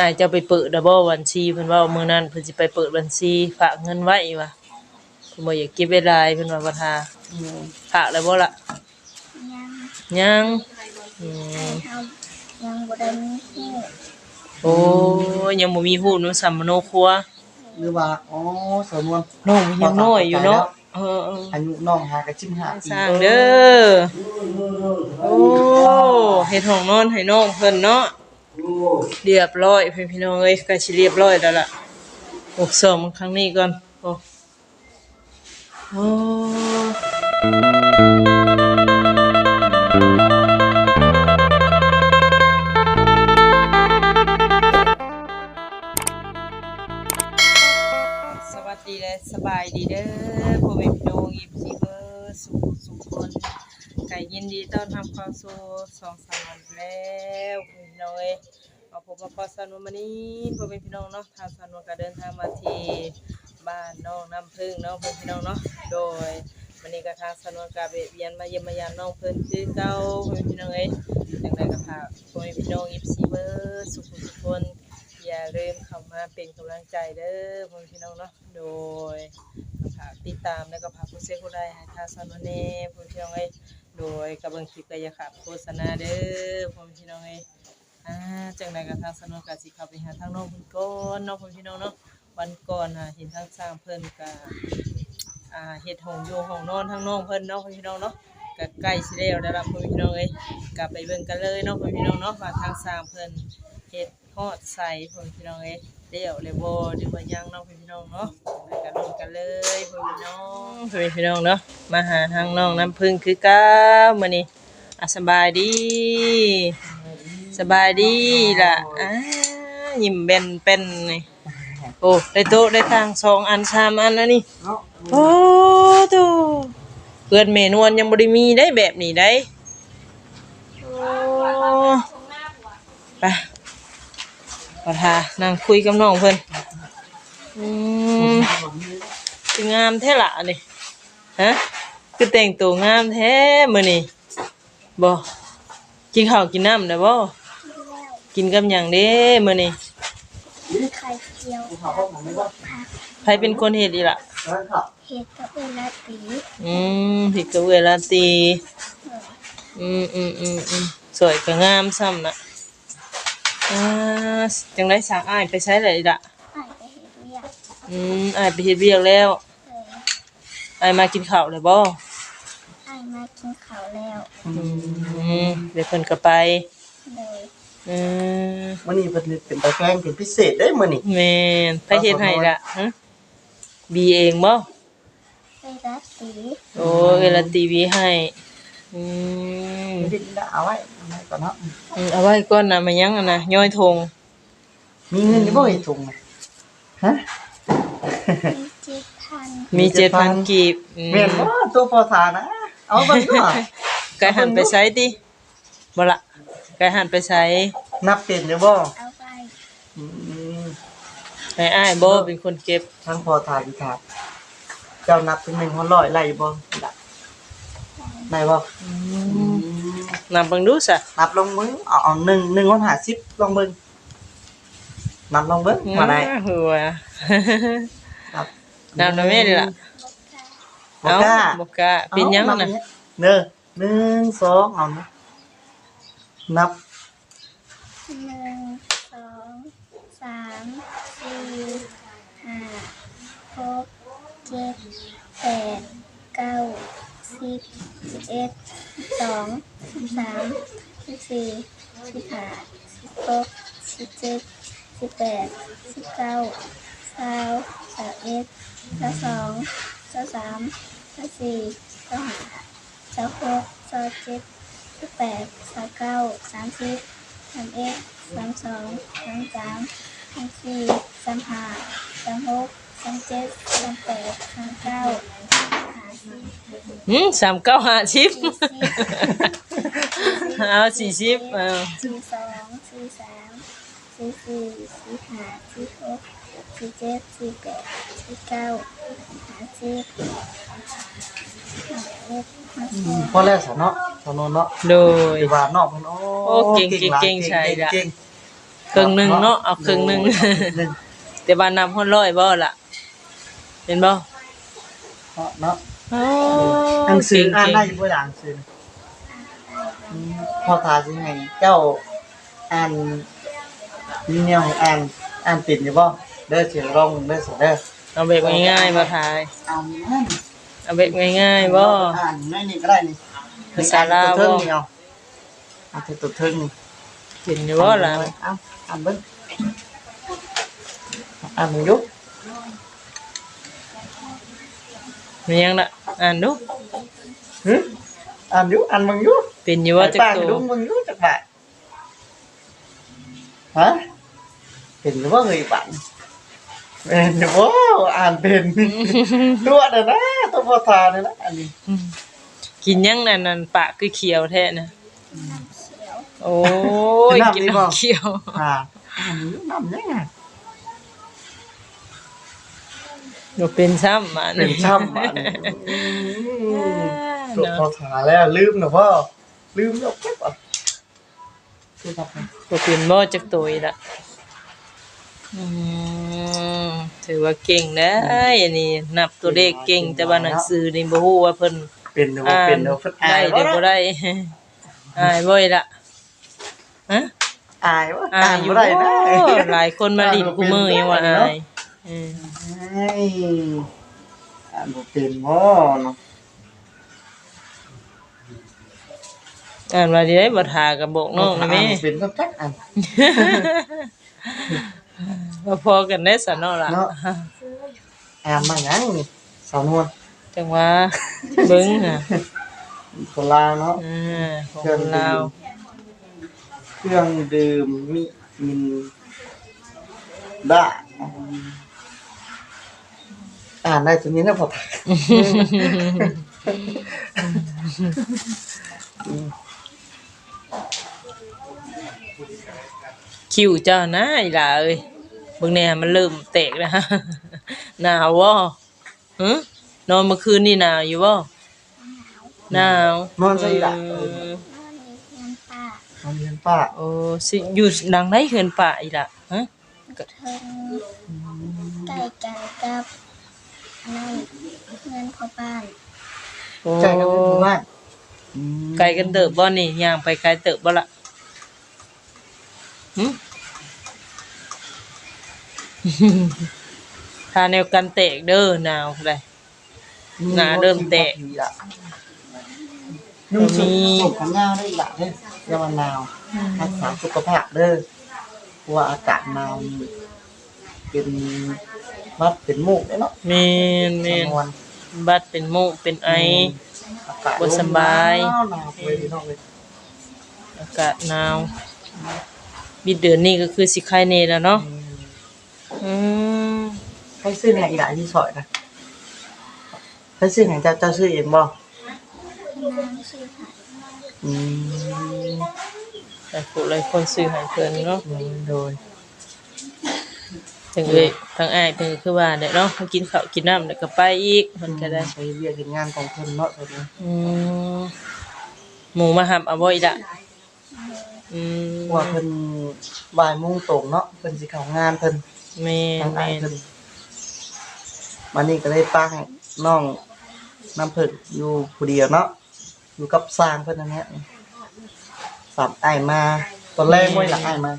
อาจจะไปเปิดดับเบิลบัญชีเพิ่นว่ามื้อนั้นเพิ่นสิไปเปิดบัญชีฝากเงินไว้ว่ะเพิ่นบ่อยากเก็บไว้หลายเพิ่นว่าบ่ทาฝากแล้วบ่ล่ะยังยังอืให้มเฮายังบ่ได้มีฮู้โอ้ยยังบ่มีฮู้นำสัมมโนครัวหรือว่าอ๋อสำนวนน้องยังน้อยอยู่เนาะเอออายุน้องหากะชิมหาๆปีสร้างเด้อโอ้เฮ็ดห้องนอนให้น้องเพิ่นเนาะ เรียบร้อยเพิ่นพี่น้องเอ้ยก็สิเรียบร้อยแล้วล่ะโอ้ซ่อมครั้งนี้ก่อนโอ้โอ้สวัสดีและสบายดีเด้อพ่อแม่พี่น้องอีพีเบอร์สุขสุขคนไก็ยินดีต้อนรับเข้าสู่สองสามวันแล้วพ่อแม่พี่น้องเอ้ย มาพบมาพอสนุมานี้พ่อแม่พี่น้องเนาะทางสนุก็เดินทางมาที่บ้านน้องน้ำพึ่งเนาะพ่อแม่พี่น้องเนาะโดยวันนี้ก็ทางสนุกาเบเวียนมาเยี่ยมมายามน้องเพิ่นคือเก่าพ่อแม่พี่น้องเอ้ยจังไดก็พากพ่อแม่พี่น้องอีพีเบอร์สุขสุขคนอย่าลืมเข้ามาเป็นกำลังใจเด้อพ่อแม่พี่น้องเนาะโดยฝากติดตามแล้วก็ฝากผู้เสียผู้ใดให้ทางสนวนเน่พ่อแม่พี่น้องเอ้ยโดยกระเบื้องคลิปก็อย่าขาดโฆษณาเด้อพ่อแม่พี่น้องเอ้ย อ่าจังไดก็ทางสนวนก็สิเข้าไปหาทางน้องเพิ่นก่อนเนาะพ่อแม่พี่น้องเนาะวันก่อนน่ะเห็นทางสร้างเพิ่นก็อ่าเฮ็ดห้องอยู่ห้องนอนทางน้องเพิ่นเนาะพ่อแม่พี่น้องเนาะก็ใกล้สิแล้วได้รับพ่อแม่พี่น้องเอ้ยกลับไปเบิ่งกันเลยเนาะพ่อแม่พี่น้องเนาะว่าทางสร้างเพิ่นเฮ็ดฮอดใส่พ่อพี่น้องเอ้ยเดี๋ยวเลยบ่หรือว่ายังเนาะพ่อแม่พี่น้องเนาะไปกันลงกันเลยพ่อพี่น้องพ่อพี่น้องเนาะมาหาทางน้องน้ำพึ่งคือเก้ามื้อนี้อะสบายดี สบายดีล่ะอ่ายิ้มเบนเป็นนี่โอ้ได้โต๊ะได้ทางสองอันสามอันแล้วนี่เนาะโอ้โตเพื่อนเมนวนยังบ่ได้มีได้แบบนี้ได้โอ้ไปพอทานั่งคุยกับน้องเพิ่นอืมคืองามแท้ละนี่ฮะคือแต่งตัวงามแท้มื้อนี้บ่กินข้าวกินน้ำได้บ่แล้ว กินกับหยังเด้มื้อนี้ไข่เจียวกูถามว่าผมไม่ว่าผักใครเป็นคนเฮ็ดอีล่ะเออครับเห็ดกับเวลาตีอืมผิดกับเวลาตีอืมอืมอืมอืมสวยก็งามซ้ำน่ะอ่าจังได้สั่งอ้ายไปใช้เลยล่ะอ้ายไปเห็ดเวียกอืมอ้ายไปเฮ็ดเวียกแล้วเลยอ้ายมากินข้าวเลยบ่อ้ายมากินข้าวแล้วอืมเดี๋ยวเพิ่นก็ไปเลย อืมมื้อนี้เป็นเป็นตะแกรงเป็นพิเศษได้มื้อนี้แม่นไปเฮ็ดให้ล่ะฮะบีเองบ่เวลาตีโอ้เวลาตีวีให้อืมดินเอาไว้เอาไว้ก่อนเนาะอืมเอาไว้ก่อนนะมายังอะนะย้อยธงมีเงินอยู่บ่ไอ้ถุงน่ะฮะ มีเจ็ดพันมี7,000กีบอืมแม่นบ่ตัวพอทานะเอาเบิ่งดูอะไก่หันไปใช้ติบ่ละ ไก่หันไปใช้นับเป็นอยู่บ่เอาไปอืมให้อ้ายบ่เป็นคนเก็บทั้งพอทาอีทาเจ้านับเป็น100ไล่บ่ได้ได้บ่นำเบิ่งดูซะ นับลงมือเอาเอาหนึ่งหนึ่งคนหาสิบลองเบิ่งนับลองเบิ่งมาได้อ้หัวครับนำนะแม่ดิล่ะบ่กล้าบ่กล้าเป็นหยังอาน่ะเด้อหนึ่งสองเอานะ นับ หนึ่งสองสามสี่ห้าหกเจ็ดแปดเก้าสิบสิบเอ็ดสิบสองสิบสามสิบสี่สิบห้าสิบหกสิบเจ็ดสิบแปดสิบเก้าสาวสาวเอ็ดสาวสองสาวสามสาวสี่สาวห้าสาวหกสาวเจ็ด สาวแปดสาวเก้าสามสิบสามเอ็ดสามสองสามสามสามสี่สามห้าสามหกสามเจ็ดสามแปดสามเก้าห้าสิบหืม39สี่50สิบเอา40เอาสี่สองสี่สามสี่สี่สี่ห้าสี่หกสี่เจ็ดสี่แปดสี่เก้าห้าสิบห้าเอ็ดห้าสอง พอแล้วสะเนาะสะนนเนาะโดย คือว่าเนาะเพิ่นโอ้โอ้เก่งหลายเก่งใช่ละเก่งครึ่งหนึงเนาะเอาครึ่งหนึงหนึ่งแต่ว่านำฮอดร้อยบ่ล่ะเห็นบ่เนาะอ๋อหนังสืออ่านได้เก่องยู่บ่ล่ะหนังสืออืมพอทาสิให้เจ้าอ่านมีแนวให้อ่านอ่านเป็นอยู่บ่เด้อเสียงร้องเด้อเสิเด้อๆเอาแบบง่ายๆบ่ทายอ่านนั่น เอาแบบง่ายๆบ่อ่านน้อยนี่ก็ได้นี่ภาษาลาวตัวบ่เทิงนี่เอาเอาแต่ตัวเทิงนี่เห็นอยู่บ่ล่ะเอาอ่านเบิ่งอ่านมึงอยู่มียังล่ะอ่านดูหึอ่านอยู่อ่านมึงอยู่เป็นอยู่ว่าจักป้าตัดูวมึงอยู่จักบาทฮะเป็นหรือว่าเงยบันเป็นหรือว่าอ่านเป็นตัวเด้อนะ ตัวพอทาเนี่ยนะอันนี้อืมกินยังนั่นนั่นปากคือเขียวแท้นะน้ำเขียวโอ้ยกินน้ำเขียวอ่าอ่านอยู่น้ำยังไงบ่เป็นซ้ำมาเป็นช่ำอันนี้อืมตัวพอทาแล้วลืมนะพ่อลืมแล้วเก็บอะคือครับบ่เป็นบ่จักตัวอีกละ อืมถือว่าเก่งนะอันนี้นับตัวเลขเก่งแต่ว่าหนังสือนี่บ่ฮู้ว่าเพิ่นเป็นหรือว่าอ่าเป็นนหรือว่าเพิ่นได้อายเดี๋ยวบ่บ่ได้อายบ่อีกละฮะอายว่าอาอ่ายนอยู่บ่ได้นะหลายคนมาลิ้นกูมือยังว่าอายเออเฮ้ยอ่านบ่เป็นบ่เนาะอ่านว่าดีได้บ่ทากับบอกน้องนะแม่อ่าเป็นก็จักอัน ว่าพอกันได้ซะเนาะล่ะเนาะอ่านมาหยังนี่สาวนวลจังว่าเบิ่งน่ะคนลาวเนาะ อ่าของลาวเครื่องดื่มมิมินได้อ่านได้ตัวนี้นะพอ คิวเจ้านะอีหล่าเอ้ยเบิ่งแน่มันเริ่มแตกแล้วฮะหนาวบ่หึนอนเมื่อคืนนี่หนาวอยู่บ่หนาว นอนใส่ละเออน้ำนี้เงินป้านอนเรียนป้าโอ้สิอยู่ดังได้เฮือนป่าอีหล่ะฮะเทิงใกล้กันกับในเงินพ่อบ้านโอ้ใจกันเป็นหมู่บ้านอืมไกลกันเติบบ่นี่ย่างไปไกลเติบบ่ล่ะหึ ทาแนวกันแตกเด้อหนาวเลยหน้าเริ่มแตกนุ่งมีสุดผมยาวได้อีกละเด้อยามันหนาวรักษาสุขภาพเด้อเพราะว่าอากาศหนาวนี่เป็นมัดเป็นมูกเด้อเนาะแม่นแม่นจำนวนบัดเป็นโมกเป็นไออากาศบ่สบายหนาวหนาวเลยพี่น้องเลยอากาศหนาว บิดเดือนนี้ก็คือสิไข้เนแล้วเนาะอืมอืมให้ซื้อแห่งอีกหลายที่ซอยนะให้ซื้อแห่งเจ้าเจ้าซื้อเองบ่นางชื่อหาอืมแต่ผู้หลายคนซื้อให้เพิ่นเนาะโดยถึงเอ้ยทางอ้ายเพิ่นก็คือว่าเนี่ยเนาะเขากินข้าวกินน้ำแล้วก็ไปอีกเพิ่นก็ได้ใช้เรียกงานของเพิ่นเนาะตอนนี้อืมหมูมาหับเอาบ่อีละ อืมว่าเพิ่นบ่ายโมงตรงเนาะเพิ่นสิเข้างานเพิ่นแม่ทางนอ้าแม่ยนเพิ่นวันนี้ก็เลยป้าให้น้องน้ำเพิ่นอยู่ผู้เดียวเนาะอยู่กับสร้างเพิ่นนั่นแหละสามอ้ายมา ตอนแรกไม่หลังอ้ายมา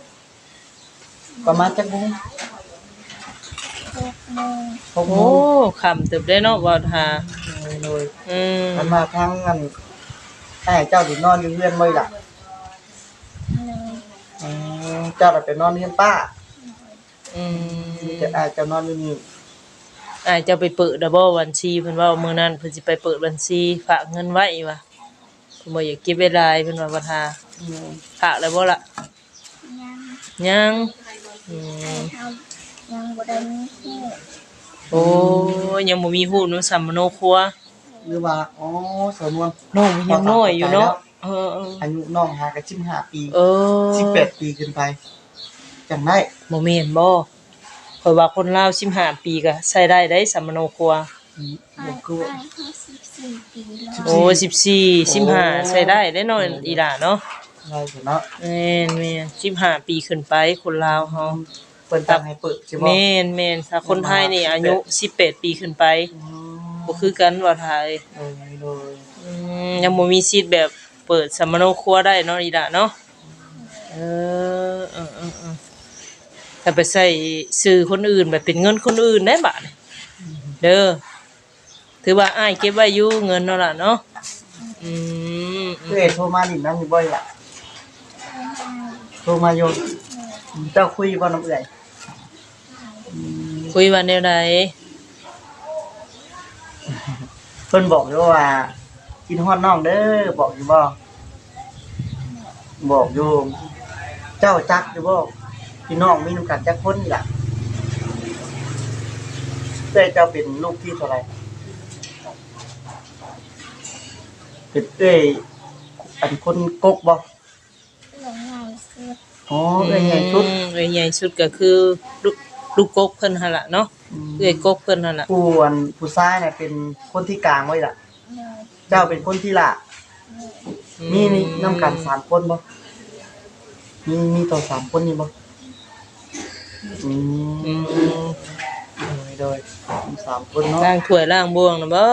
ประมาณจักโมงหกโมงหกโมโอ้งคำเติบได้เนาะบ่ทาโดยอืมมันมาทั้งอันอ้ายเจ้าสินอนอยู่เรือนบ่ล่ะหนึ่งอืม เจ้าน่ะไปนอนเรือนป้าอืมมีแต่อ้ายเจ้านอนอยู่นี่อายจะไปเปิดดับเบิลบัญชีเพิ่นว่ามื้อนั้นเพิ่นสิไปเปิดบัญชีฝากเงินไว้ว่ะเพิ่นบ่อยากเก็บไว้หลายเพิ่นว่าบ่ทาอืมฝากแล้วบ่ล่ะยังยังอืมเอายังบ่ได้มีหูโอ้ยยังบ่มีฮู้นำสัมมโนครัวหรือว่าอ๋อสำนวนน้องมันยังน้อยอยู่เนาะ เอออายุน้องหากับชิมห้าปีเออสิบแปดปีขึ้นไปจังได้บ่แม่นบ่ข่อยว่าคนลาว15ปีก็ใช้ได้ได้สัมมโนครัวอืมอ้าบ่ยคือว่า อ้ายห้าสิบสี่ปีแล้ว โอ้14 15ใช้ได้ได้เนาะอีหล่าเนาะโได้อยู่เนาะแม่นแม่น15ปีขึ้นไปคนลาวเฮาเปิดตังให้เปิดใช่บ่แม่นแม่นถ้าคนไทยนี่อายุ18ปีขึ้นไปอืมบ่คือกันว่าไทยโดยโดย อืมยังบ่มีสิทธิ์แบบ เปิดสมโนครัวได้เนาะอีดะเนาะเออเออเออเออแต่ไปใส่ชื่อคนอื่นแบบเป็นเงินคนอื่นได้บาดนี่เด้อถือว่าอ้ายเก็บไว้อยู่เงินเนาะล่ะเนาะอืมอืเอ้มยโทรมานี่นำอยู่บ่อยล่ะโทรมาอยู่เจ้าคุยบ่น้ำเอื้อยอืมคุยว่าแนวใดเพิ่นบอกอยู่ว่า กินฮอดน้องเด้อบอกอยู่บ่บอกอยู่เจ้าจักอยู่บ่พี่น้องมีนำกันจักคนนี่ล่ะเอ้ยเจ้าเป็นลูกที่เท่าไหร่เป็นเอ้ยอันคนกกบ่หลงใหญ่สุดอ๋อเอ้ยใหญ่สุดอืมเอ้ยใหญ่สุดก็คือลูกลูกกกเพิ่นหั่นล่ะเนาะเอ้ยกกเพิ่นหั่นล่ะผู้อันผู้ชายน่ะเป็นคนที่กลางไว้ล่ะ เลยเจ้าเป็นคนที่ละมีนี่นํกันสามคนบ่มีมีต่อสามคนนี่บ่อือืมมโดยโดยมีสามคนเนาะล้างถ้วยล้างบ่วงนะบ่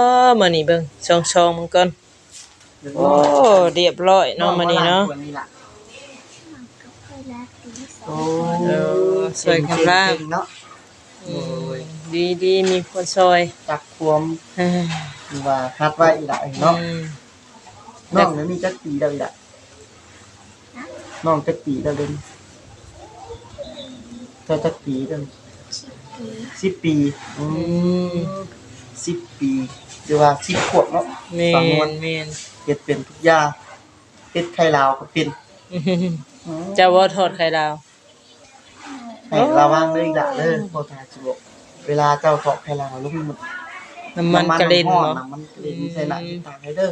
มื้อนี้เบิ่งช่องๆมันก่อนโอ้เรียบร้อยเนาะมื้อนี้เนาะวันนี้ล่ะก็เคยรักดีสโอ้เออสวยกันบ้างเก่เนาะอืม ดีดีมีคนซอยจักความเอ้ยที่ว่าคัดไว้อีกละเนาะอืมน้องเนี่ยมีจักปีแล้วอีกละน้องจักปีแล้วเด่นเจ้าจักปีแล้วชิปปี้สิบปีอือืมมสิบปีหรือว่าสิบขวบเนาะแม่สำนวนนแม่นเฮ็ดเป็นทุกอย่างเฮ็ดไข่ลาวก็เป็นอื้อหือเจ้าว่าทอดไข่ดาวให้ระวังเด้ออีกละเด้อพ่อตาสิบอก เวลาเจ้าทอดไข่ลาวลูกมันน้ำมันกระเด็นำเนาะน้ำมันกระเด็นใส่หน้าที่ตาให้เด้อ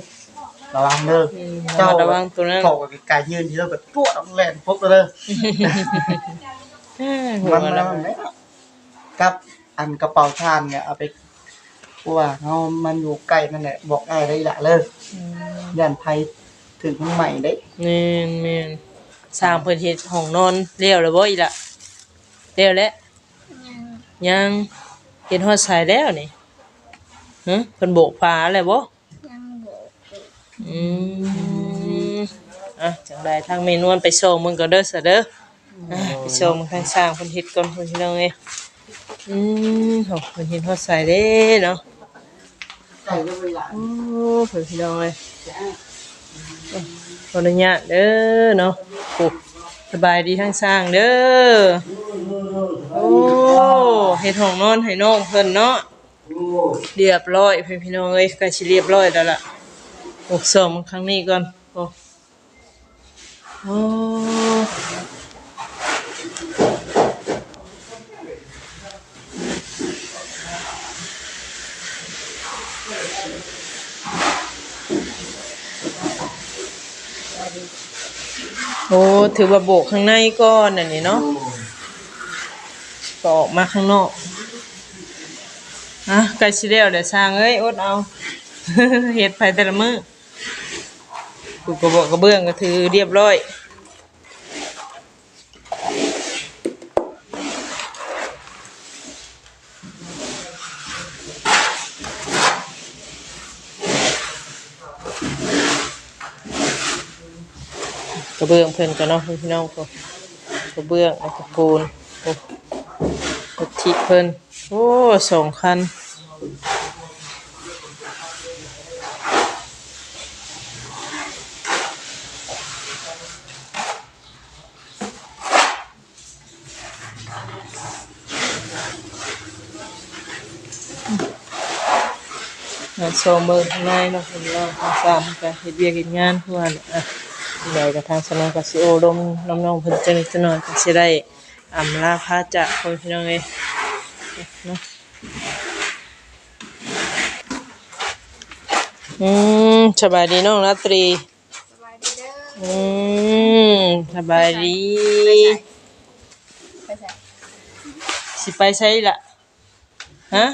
ระวังเด้ออืมเจ้าระวังตัวนั้นถอกกับไก่ยืนที่เราแบบปวดเอาแล่นพบเด้อเอ้ยหัวมันเราะมันเนี่ยกับอันกระเป๋าทานเนี่ยเอาไปเพราะว่าเฮามันอยู่ใกล้นั่นแหละบอกง่ายได้ละเด้ออืมย่านภัยถึงมันใหม่เด้แม่นแม่นสร้างเพิ่นเฮ็ดห้องนอนเลี้ยวแล้วบ่อีละเลี้ยวแล้ว ยังยังเฮ็ดฮอดสายแล้วนี่ฮะเพิ่นโบกฟ้าแล้วบ่ยังโบกอืมอะจังไดทางเมนวนไปส่งมึงก็เด้อซะเด้ออะไปส่งมึงทางสร้างเพิ่นเฮ็ดก่อนเพิ่นพี่น้องเอ้ยอืมโหเพิ่นเฮ็ดฮอดสายเด้เนาะใกล้แล้วเวลาโอ้เพิ่นพี่น้องเอ้ยขออนุญาตเด้อเนาะโอ้สบายดีทางสร้างเด้อโอ้ เฮ็ดห้องนอนให้น้องเพิ่นเนาะเรียบร้อยเพื่นพี่น้องเอ้ยก็สิเรียบร้อยแล้วล่ะอกสองครั้งนี้ก่อนโอ้โอ้โอ้ ถือว่าโบกข้างในก่อนอันนี้เนาะ ก็ออกมาข้างนอกอะไก่สิเดียวเดี๋ยวสร้างเอ้ยอดเอาเฮ็ดไปแต่ละมือกูก็บอกกระเบื้องก็ถือเรียบร้อยกระเบื้องเพิ่นก็เนาะพี่น้องก็กระเบื้องแล้วก็ปูน ทิเพิ่นโอ้สองคันงานโชว์มือข้างในเนาะเป็นเราทางสามกันเฮ็ดเวียกเฮ็ดงานทุกวันอะใหญ่กับทางสนองกับสิโอลมน้องๆเพิ่นจะนิดจะหน่อยก็สิได้อำลาพาจากคนพี่น้องเอ้ นาะอืมสบายดีน้องราตรีสบายดีเด้ออืมสบายดีไปใส่สิไปใช้ล่ะฮะ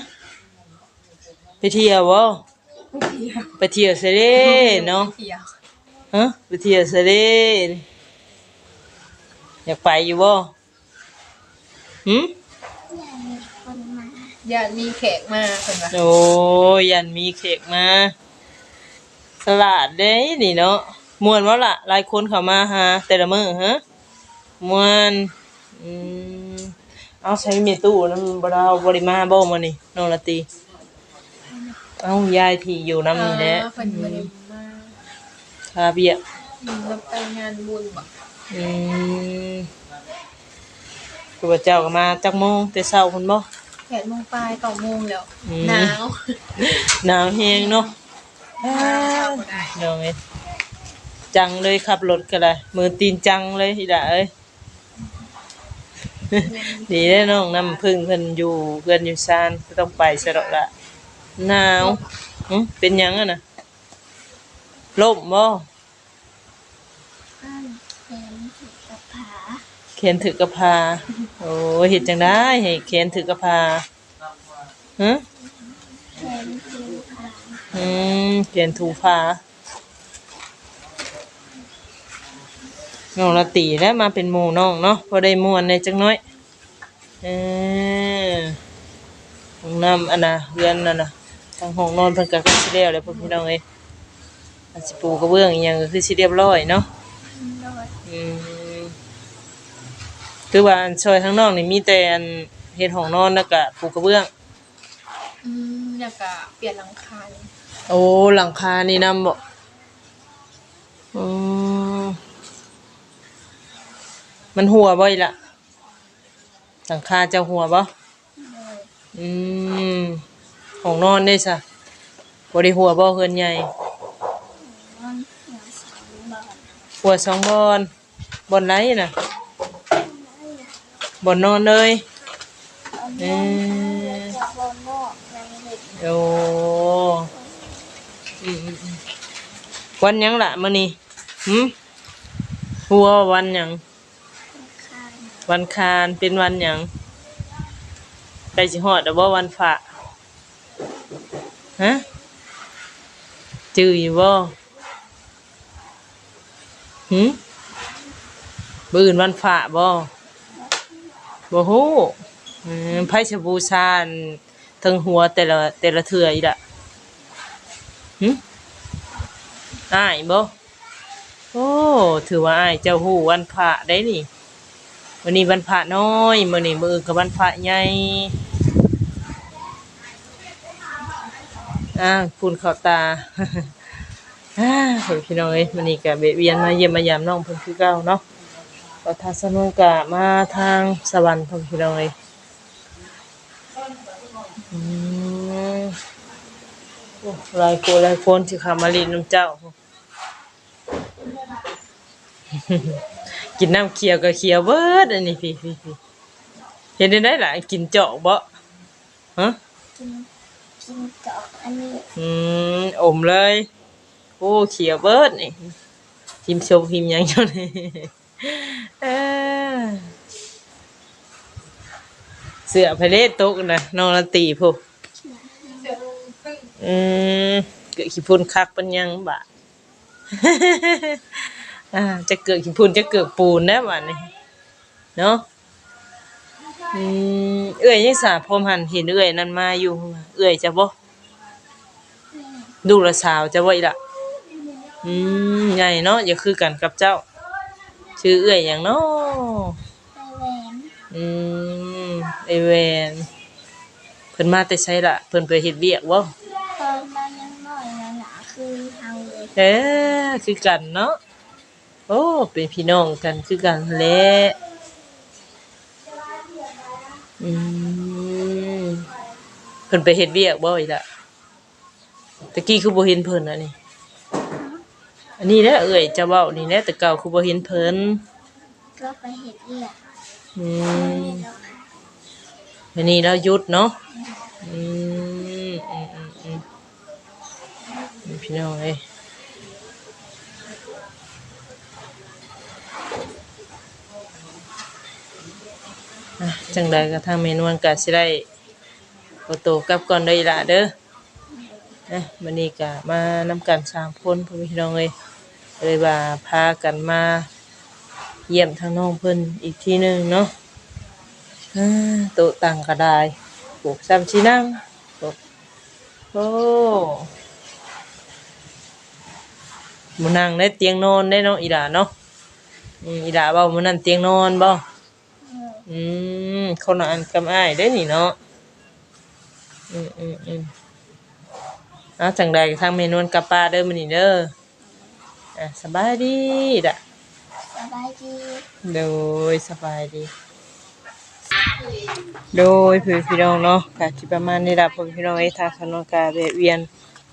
ไปเที่ยวบ่ไปเที่ยวซะเด้เนาะเที่ยวฮะไปเที่ยวซะเด้อยากไปอยู่บ่หึอยากมีคนมา ญาติมีแขกมาเพิ่นว่าโอ้ยยันมีเค้กมา สลัดเด้นี่เนาะม่วนบ่ล่ะหลายคนเข้ามาหาแต่ละมื้อฮะม่วนอืมเอาใช้เมตู้นำบ่ดาวบ่ได้มาบ่มื้อนี้น้องละตีเอายายที่อยู่นำนี่แหละเพิ่นบ่ได้มาคาเบียอืมแล้วไปงานบุญบ่อืมคือว่าเจ้าก็มาจักโมงแต่เช้าพุ่นบ่ แปดโมงปลายเก้าโมงแล้วอืม หนาวหนาวแฮงเนาะเข้าบ่ได้น้องเอ้ยจังเลยขับรถก็ได้มือตีนจังเลยอีด่าเอ้ย ดีได้อน้องน้ำพึ่งเพิ่นอยู่เพื่อนอยู่ซานก็ต้องไปซะดอกละหนาวหึเป็นหยังอะนะล่มบ่บ้านแขนถือกระผา เขียนถือกระพา โอ้ยเฮ็ดจังได้ให้เขียนถือกระพาฮะแขนถือผาอืมเขียนถูพาน้องละตีแล้วมาเป็นหมู่น้องเนาะพอได้ม่วนในจักหน้อยเออห้องน้ำอันน่ะเรือนนั่นน่ะทางห้องนอนเพิ่นก็คือสิแล้วแหล้วพวกพี่น้องเอ้ยอาจสิปูกระเบื้องอีหยังก็คือสิเรียบร้อยเนาะโดยอืม คือว่าอันซอยข้างนอกนี่มีแต่อันเฮ็ดห้องนอนแล้วก็ปูกระเบื้อง อืมแล้วก็เปลี่ยนหลังคาโอ้หลังคานี่นำบ่อืมมันหัวบ่อีกล่ะหลังคาจะหัวบ่โดยอืมห้องนอนได้ซะบ่ได้หัวบ่เฮือนใหญ่นอนหัวสองบอลหัวสองบอนบอนไหนน่ะ บอนนอนเลยเออจากบอลนอกในเด็กโอ้อืมอืมอืมวันหยังล่ะมื้อนี้หึหัววันหยัง คานวันคารเป็นวันหยังไปสิฮอดดอกบ่วันฝะฮะจื้ออยู่บ่หึมื้ออื่นวันฝะบ่ บ่ฮู้อืมไผสิบูชานทั้งหัวแต่ละแต่ละเทื่ออีล่ะหึอ้ายบ่โอ้ ถือว่าอ้ายเจ้าฮู้วันพระได้นี่วันนี้วันพระน้อยมื้อนี้มื้ออื่นก็วันพระใหญ่อ่าพูนเข้าตาอ่าพี่น้องเอ้ยมื้อนี้ก็เบเวียนมาเยี่ยมมายามน้องเพิ่นคือเก่าเนาะ ก็ทางสนุกก็มาทางสวรรค์เพิ่นพี่น้องเอ้ยอืมโอ้หลายคนหลายคนที่เข้ามาเลินน้ำเจ้า กินน้ำเขียวก็เขียวเบิดอันนี้พี่พี่พี่เห็นได้ได้ล่ะกินเจาะบ่ฮะกินกินจอกอันนี้อืมอมเลย โอ้เขียวเบิดนี่พิมพ์ชมพิมพ์หยังอยู่นี่ เอ้อเสือพะเลตกนะนอนละตีพวกอืมเกิดขี้พุ่นคักปัญญังบะอ่าจะเกิดขี้พุ่นจะเกิดปูนได้บ่นี่เนาะอืมเอื้อยยังสาพรมหันเห็นเอื้อยนั่นมาอยู่ เอื้อยจะบ่ดูละสาวจะบ่อีล่ะอืมใหญ่เนาะอย่าคือกันกับเจ้า ชื่อเอื้อยหยังเนาะไปแหวนอืมไอแวนเพิ่นมาแต่ไสล่ะเพิ่นไปเฮ็ดเวียกบ่ตอนมายังน้อยนะหนาคือเฮาเลยเอ้คือกันเนาะโอ้เป็นพี่น้องกันคือกันแหละอืมเพิ่นไปเฮ็ดเวียกบ่อีล่ะตะกี้คือบ่เห็นเพิ่นอันนี้ อันนี้แหละเอ่ยจะเว้านี่แหละแต่เก่าคือบ่เห็นเพิ่นก็ไปเห็ดเอียดอืมแล้วค่ะอันนี้เราหยุดเนาะอืมอืมอืมอืมนี่พี่น้องเอ้ยอะจังใดก็ทางเมนวนก็สิได้โอโตวกลับก่อนเด้ออีหล่ะเด้อ นะวันนี้ก็มานำกันสามคนพ่อแม่พี่น้องเอ้ย เลยว่าพากันมา เยี่ยมทางน้องเพิ่นอีกทีหนึ่งเนาะโต๊ะตั้งก็ไดปลูกซ้ำชีนั่งโต๊ะโอ้มูนั่งได้เตียงนอนได้เนาะอีหลาเนาะอืมอีหลาเว้ามื้อนั้นเตียงนอนบ่เอออืมคนละอันกับอ้ายได้นี่เนาะอืมอืมอืมเอาจังใดทางเมนูนกับป้าเด้อมื้อนี้เด้อ อะสบายดีดะสบายดีโดยสบายดี โดยเพื่อนพี่น้องเนาะกะที่ประมาณนี้ล่ะเพื่อนพี่น้องไอ้ทางสนองกาแวะเวียน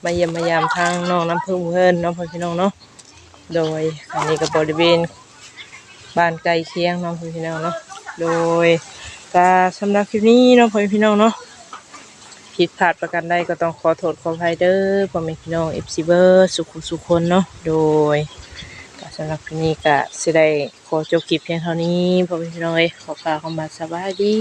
มาเยี่ยมมายามทางน้องน้ำพึ่งเพิ่นเนาะเพื่อนพี่น้องเนาะโดยอันนี้ก็บริเวณบ้านใกล้เคียงเน้องเพื่อนพี่น้องเนาะโดยกาสำหรับคลิปนี้เนาะเพื่อนพี่น้องเนาะ ผิดพลาดประกันใดก็ต้องขอโทษขออภัยเด้อพ่อแม่พี่น้องเอฟซีเบอร์สุขุสุขคนเนาะโดยก็สำหรับคลิปนี้ก็สิได้ขอจบคลิปเพียงเท่านี้พ่อแม่พี่น้องเอ้ขอฝากคำว่าสวัสดี